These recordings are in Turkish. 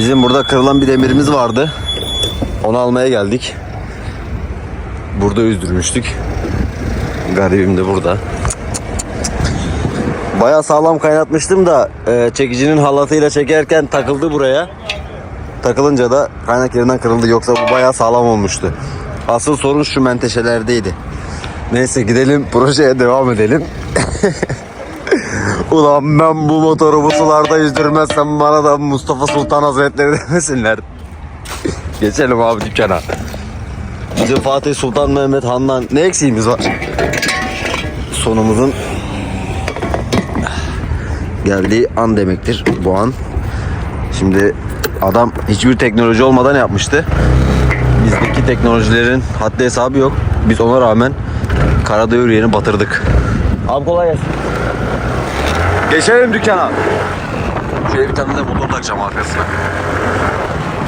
Bizim burada kırılan bir demirimiz vardı. Onu almaya geldik. Burada üzdürmüştük. Garibim de burada. Baya sağlam kaynatmıştım da e, çekicinin halatıyla çekerken takıldı buraya. Takılınca da kaynak yerinden kırıldı. Yoksa bu baya sağlam olmuştu. Asıl sorun şu menteşelerdeydi. Neyse gidelim projeye devam edelim. Ulan ben bu motoru bu sularda yüzdürmezsem bana da Mustafa Sultan Hazretleri demesinler. Geçelim abi dükkana. Bizim Fatih Sultan Mehmet Han'dan ne eksiğimiz var? Sonumuzun geldiği an demektir bu an. Şimdi adam hiçbir teknoloji olmadan yapmıştı. Bizdeki teknolojilerin haddi hesabı yok. Biz ona rağmen karada yürüyeni batırdık. Abi kolay gelsin. Geçelim dükkana. Şöyle bir tane de motor takacağım arkasına.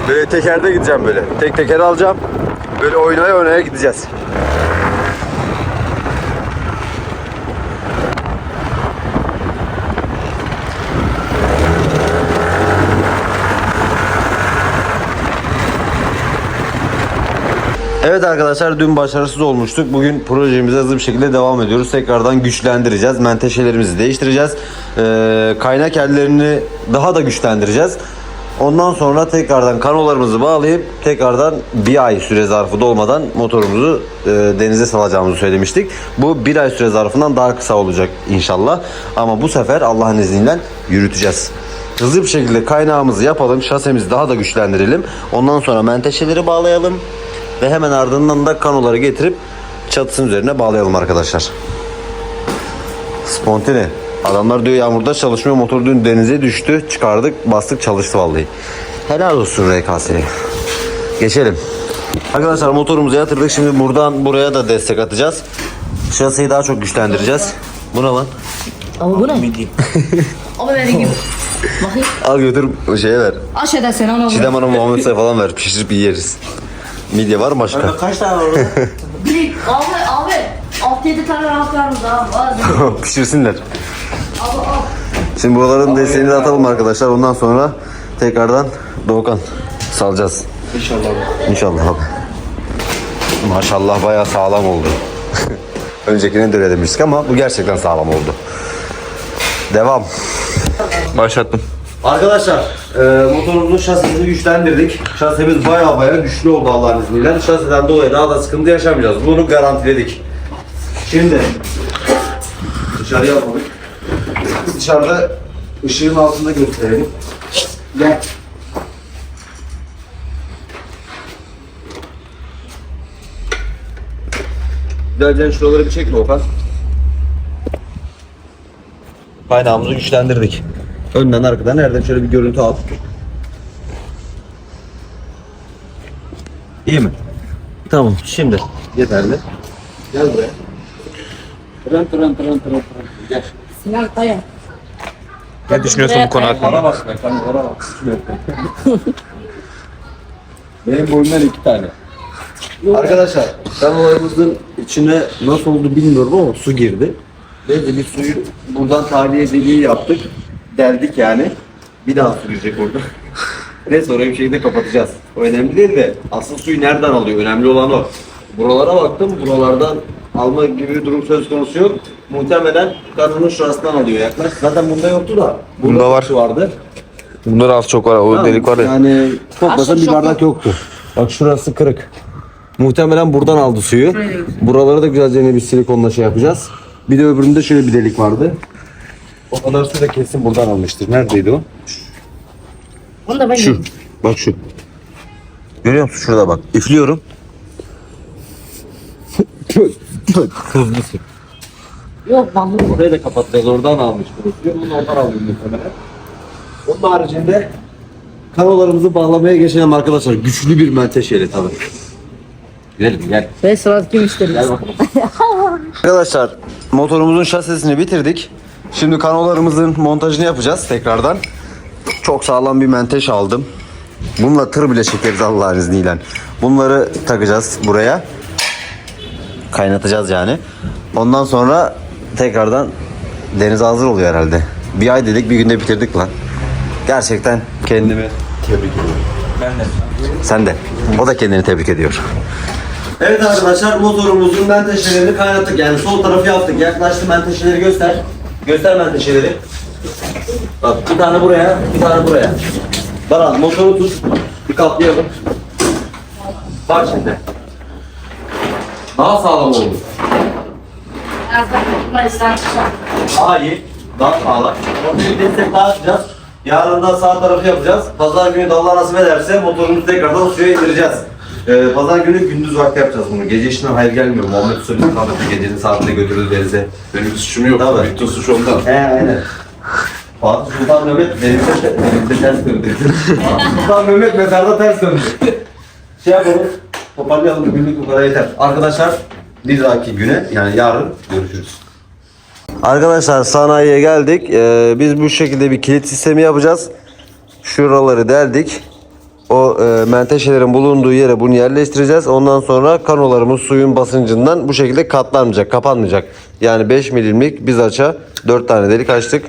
Böyle tekerde gideceğim böyle. Tek teker alacağım. Böyle oynaya oynaya gideceğiz. Evet arkadaşlar dün başarısız olmuştuk. Bugün projemize hızlı bir şekilde devam ediyoruz. Tekrardan güçlendireceğiz. Menteşelerimizi değiştireceğiz. Ee, kaynak yerlerini daha da güçlendireceğiz. Ondan sonra tekrardan kanolarımızı bağlayıp tekrardan bir ay süre zarfı dolmadan motorumuzu e, denize salacağımızı söylemiştik. Bu bir ay süre zarfından daha kısa olacak inşallah. Ama bu sefer Allah'ın izniyle yürüteceğiz. Hızlı bir şekilde kaynağımızı yapalım. Şasemizi daha da güçlendirelim. Ondan sonra menteşeleri bağlayalım. Ve hemen ardından da kanoları getirip çatısının üzerine bağlayalım arkadaşlar. Spontane. Adamlar diyor yağmurda çalışmıyor. Motor dün denize düştü. Çıkardık bastık çalıştı vallahi. Helal olsun RKS'ye. Geçelim. Arkadaşlar motorumuzu yatırdık. Şimdi buradan buraya da destek atacağız. Şasiyi daha çok güçlendireceğiz. Bu ne lan? Ama bu ne? Ama benim gibi. Bakayım. Al götür şeye ver. Aşağıda sen onu. Çiğdem Hanım Muhammed Say falan ver. Pişirip yeriz. Midye var mı başka? Kaç tane var orada? Bir, abi abi. 6-7 tane rahat varmış daha. Var. Pişirsinler. Abi al. Şimdi buraların desteğini de atalım arkadaşlar. Ondan sonra tekrardan Doğukan salacağız. İnşallah. İnşallah abi. Maşallah bayağı sağlam oldu. Öncekine de öyle demiştik ama bu gerçekten sağlam oldu. Devam. Başlattım. Arkadaşlar e, motorumuzun şasisini güçlendirdik. Şasimiz baya baya güçlü oldu Allah'ın izniyle. Şasiden dolayı daha da sıkıntı yaşamayacağız. Bunu garantiledik. Şimdi dışarıya alalım. Dışarıda ışığın altında gösterelim. Gel. Güzelce şuraları bir çekme Okan. Kaynağımızı güçlendirdik. Önden arkadan nereden şöyle bir görüntü al. İyi mi? Tamam şimdi yeterli. Gel buraya. Tren tren tren tren tren. Gel. Sinan Kaya. Ne düşünüyorsun bu konu hakkında? Bana bak be kanka bana bak. Benim boyumdan iki tane. Arkadaşlar kanolarımızın içine nasıl oldu bilmiyorum ama su girdi. Neyse biz suyu buradan tahliye deliği yaptık. Deldik yani. Bir daha su girecek orada. Neyse orayı bir şekilde kapatacağız. O önemli değil de asıl suyu nereden alıyor? Önemli olan o. Buralara baktım. Buralardan alma gibi bir durum söz konusu yok. Muhtemelen kanının şurasından alıyor yaklaş. Zaten bunda yoktu da. Burada Bunda var. su vardı. Bunda da az çok var. O Tamam, delik var ya. Yani toplasan bir bardak yoktu. Bak şurası kırık. Muhtemelen buradan aldı suyu. Buraları da güzelce yine bir silikonla şey yapacağız. Bir de öbüründe şöyle bir delik vardı. O kadar su da kesin buradan almıştır. Neredeydi o? Onu da ben Şu. Bak şu. Görüyor musun? Şurada bak. Üflüyorum. Tuzlu su. Yok ben bunu. Orayı da kapatacağız. Oradan almış bunu suyu. Bunu oradan aldım muhtemelen. Onun haricinde kanolarımızı bağlamaya geçelim arkadaşlar. Güçlü bir menteşeyle tabii. Gidelim gel. Ve sıradaki Gel müşterimiz. bakalım. Arkadaşlar motorumuzun şasisini bitirdik. Şimdi kanolarımızın montajını yapacağız tekrardan. Çok sağlam bir menteş aldım. Bununla tır bile çekeriz Allah'ın izniyle. Bunları takacağız buraya. Kaynatacağız yani. Ondan sonra tekrardan denize hazır oluyor herhalde. Bir ay dedik bir günde bitirdik lan. Gerçekten kendimi tebrik ediyorum. Ben de. Sen de. O da kendini tebrik ediyor. Evet arkadaşlar motorumuzun menteşelerini kaynattık. Yani sol tarafı yaptık. Yaklaştı menteşeleri göster. Göster menteşeleri. Bak bir tane buraya, bir tane buraya. Baran motoru tut. Bir katlayalım. Bak şimdi. Daha sağlam oldu. Daha iyi. Daha sağlam. Ortaya bir destek daha atacağız. Yarın da sağ tarafı yapacağız. Pazar günü de Allah nasip ederse motorumuzu tekrardan suya indireceğiz. Ee, Pazar günü gündüz vakti yapacağız bunu. Gece işinden hayır gelmiyor. Muhammed Süleyman tabii gecenin saatinde götürür denize. Benim bir suçum yok. Tabii. Bütün suç ondan. He aynen. Fatih Sultan Mehmet benim de, benim de ters döndü. Fatih Sultan Mehmet mezarda ters döndü. Şey yapalım, toparlayalım günlük bu kadar yeter. Arkadaşlar bir dahaki güne yani yarın görüşürüz. Arkadaşlar sanayiye geldik. Ee, biz bu şekilde bir kilit sistemi yapacağız. Şuraları deldik. O e, menteşelerin bulunduğu yere bunu yerleştireceğiz. Ondan sonra kanolarımız suyun basıncından bu şekilde katlanmayacak, kapanmayacak. Yani 5 milimlik biz aça 4 tane delik açtık.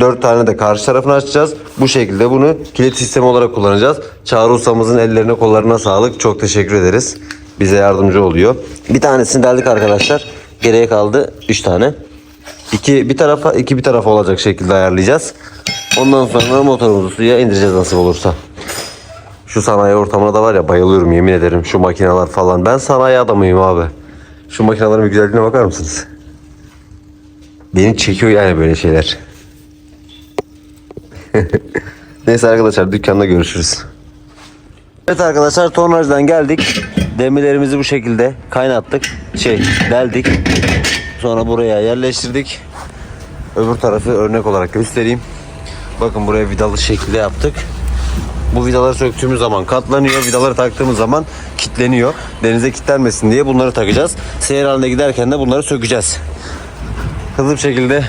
4 tane de karşı tarafını açacağız. Bu şekilde bunu kilit sistemi olarak kullanacağız. Çağrı ustamızın ellerine kollarına sağlık. Çok teşekkür ederiz. Bize yardımcı oluyor. Bir tanesini deldik arkadaşlar. Geriye kaldı 3 tane. İki bir tarafa iki bir tarafa olacak şekilde ayarlayacağız. Ondan sonra motorumuzu suya indireceğiz nasıl olursa. Şu sanayi ortamına da var ya bayılıyorum yemin ederim şu makineler falan. Ben sanayi adamıyım abi. Şu makinelerin bir güzelliğine bakar mısınız? Beni çekiyor yani böyle şeyler. Neyse arkadaşlar dükkanda görüşürüz. Evet arkadaşlar tonajdan geldik. Demirlerimizi bu şekilde kaynattık. Şey deldik. Sonra buraya yerleştirdik. Öbür tarafı örnek olarak göstereyim. Bakın buraya vidalı şekilde yaptık. Bu vidaları söktüğümüz zaman katlanıyor. Vidaları taktığımız zaman kitleniyor. Denize kilitlenmesin diye bunları takacağız. Seyir halinde giderken de bunları sökeceğiz. Hızlı bir şekilde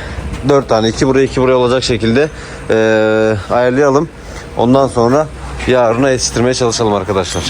4 tane 2 buraya 2 buraya olacak şekilde eee, ayarlayalım. Ondan sonra yarına yetiştirmeye çalışalım arkadaşlar.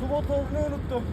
Su motorunu unuttum.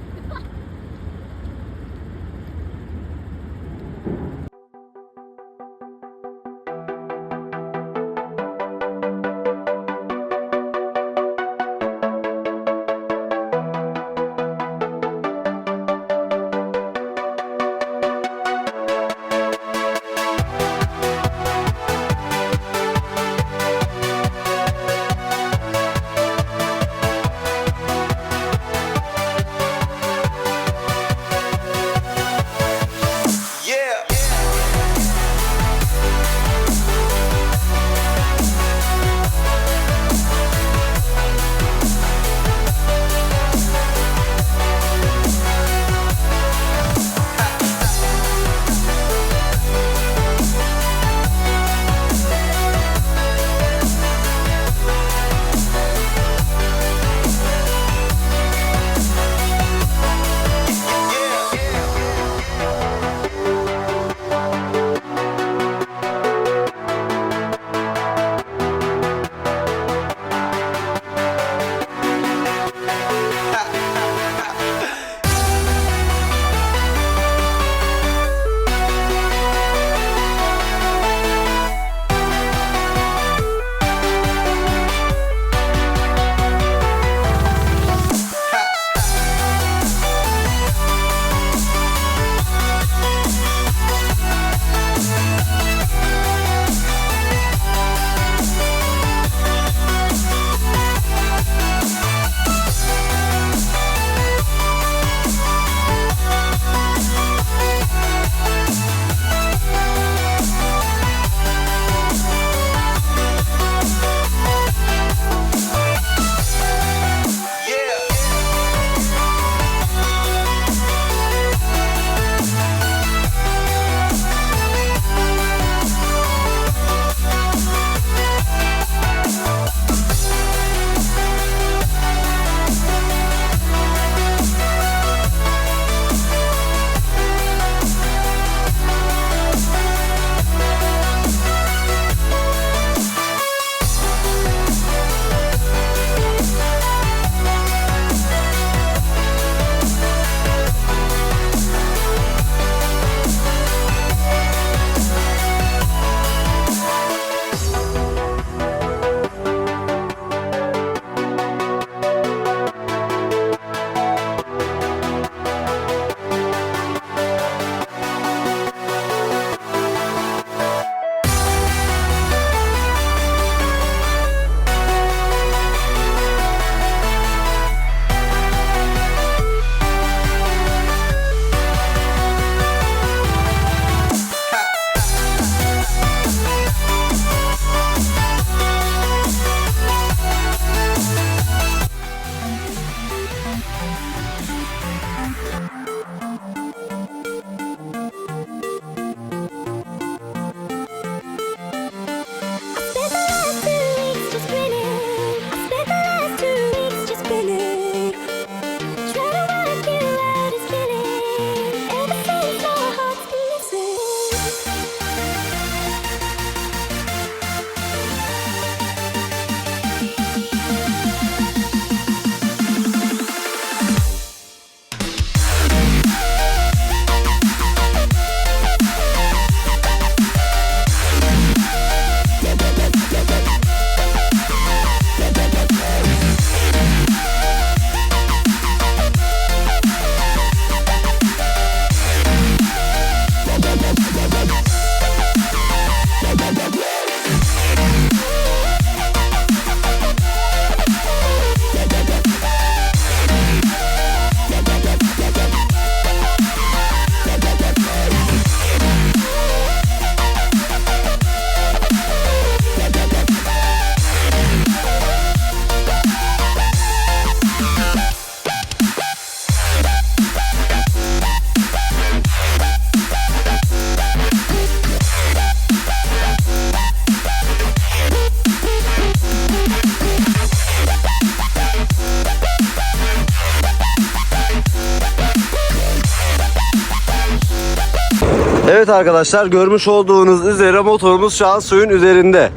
Evet arkadaşlar görmüş olduğunuz üzere motorumuz şu an suyun üzerinde.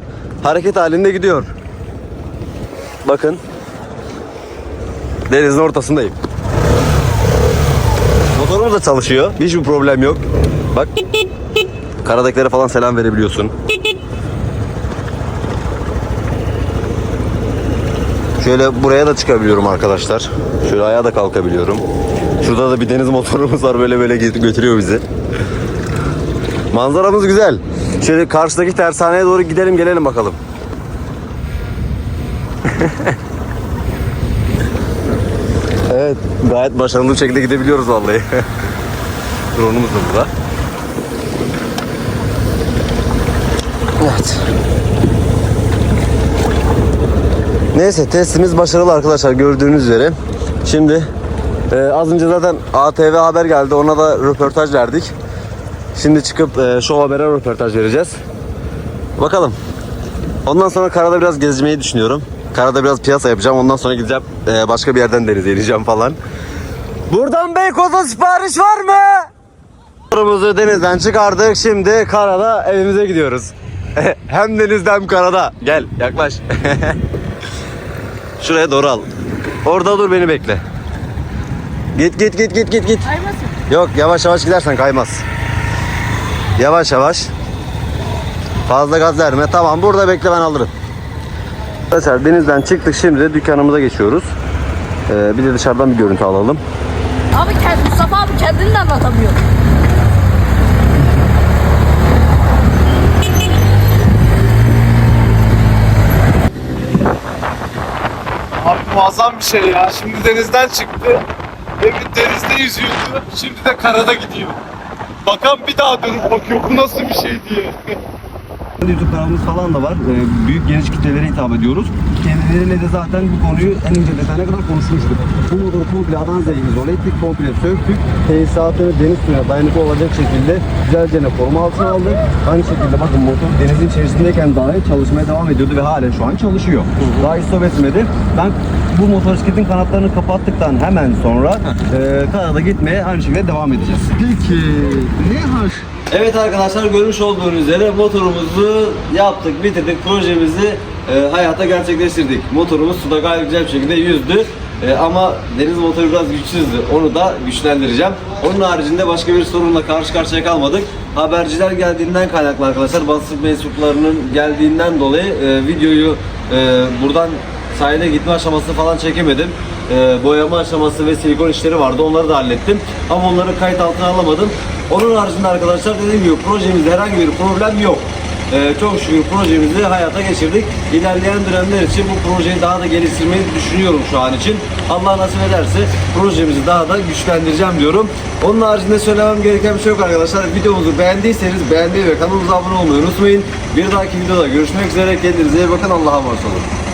Hareket halinde gidiyor. Bakın. Denizin ortasındayım. Motorumuz da çalışıyor. Hiçbir problem yok. Bak. Karadakilere falan selam verebiliyorsun. Şöyle buraya da çıkabiliyorum arkadaşlar. Şöyle ayağa da kalkabiliyorum. Şurada da bir deniz motorumuz var böyle böyle götürüyor bizi. Manzaramız güzel. Şöyle karşıdaki tersaneye doğru gidelim gelelim bakalım. evet gayet başarılı bir şekilde gidebiliyoruz vallahi. Drone'umuz da burada. Evet. Neyse testimiz başarılı arkadaşlar gördüğünüz üzere. Şimdi e, az önce zaten ATV haber geldi ona da röportaj verdik. Şimdi çıkıp e, Show Haber'e röportaj vereceğiz. Bakalım. Ondan sonra karada biraz gezmeyi düşünüyorum. Karada biraz piyasa yapacağım. Ondan sonra gideceğim e, başka bir yerden denize ineceğim falan. Buradan Beykoz'a sipariş var mı? Motorumuzu denizden çıkardık. Şimdi karada evimize gidiyoruz. hem denizde hem karada. Gel yaklaş. Şuraya doğru al. Orada dur beni bekle. Git git git git git git. Kaymasın. Yok yavaş yavaş gidersen kaymaz. Yavaş yavaş. Fazla gaz verme. Tamam burada bekle ben alırım. Arkadaşlar denizden çıktık şimdi de dükkanımıza geçiyoruz. Ee, bir de dışarıdan bir görüntü alalım. Abi kend- Mustafa abi kendini de anlatamıyor. Abi muazzam bir şey ya. Şimdi denizden çıktı. Demin denizde yüzüyordu. Şimdi de karada gidiyor. Bakan bir daha dönüp bakıyor bu nasıl bir şey diye. YouTube kanalımız falan da var. Ee, büyük geniş kitlelere hitap ediyoruz. Kendileriyle de zaten bu konuyu en ince detayına kadar konuşmuştuk. Bu motoru komple A'dan Z'ye izole ettik, komple söktük. Tesisatını deniz suyuna dayanıklı olacak şekilde güzelce koruma altına aldık. Aynı şekilde bakın motor denizin içerisindeyken dahi çalışmaya devam ediyordu ve halen şu an çalışıyor. Daha istop etmedi. Ben bu motosikletin kanatlarını kapattıktan hemen sonra e, karada gitmeye aynı şekilde devam edeceğiz. Peki ne hoş. Evet arkadaşlar görmüş olduğunuz üzere motorumuzu yaptık, bitirdik, projemizi e, hayata gerçekleştirdik. Motorumuz suda gayet güzel bir şekilde yüzdü. E, ama deniz motoru biraz güçsüzdü. Onu da güçlendireceğim. Onun haricinde başka bir sorunla karşı karşıya kalmadık. Haberciler geldiğinden kaynaklı arkadaşlar basın mensuplarının geldiğinden dolayı e, videoyu e, buradan sahile gitme aşaması falan çekemedim. Ee, boyama aşaması ve silikon işleri vardı. Onları da hallettim. Ama onları kayıt altına alamadım. Onun haricinde arkadaşlar dediğim gibi projemizde herhangi bir problem yok. Ee, çok şükür projemizi hayata geçirdik. İlerleyen dönemler için bu projeyi daha da geliştirmeyi düşünüyorum şu an için. Allah nasip ederse projemizi daha da güçlendireceğim diyorum. Onun haricinde söylemem gereken bir şey yok arkadaşlar. Videomuzu beğendiyseniz beğenmeyi ve kanalımıza abone olmayı unutmayın. Bir dahaki videoda görüşmek üzere. Kendinize iyi bakın. Allah'a emanet olun.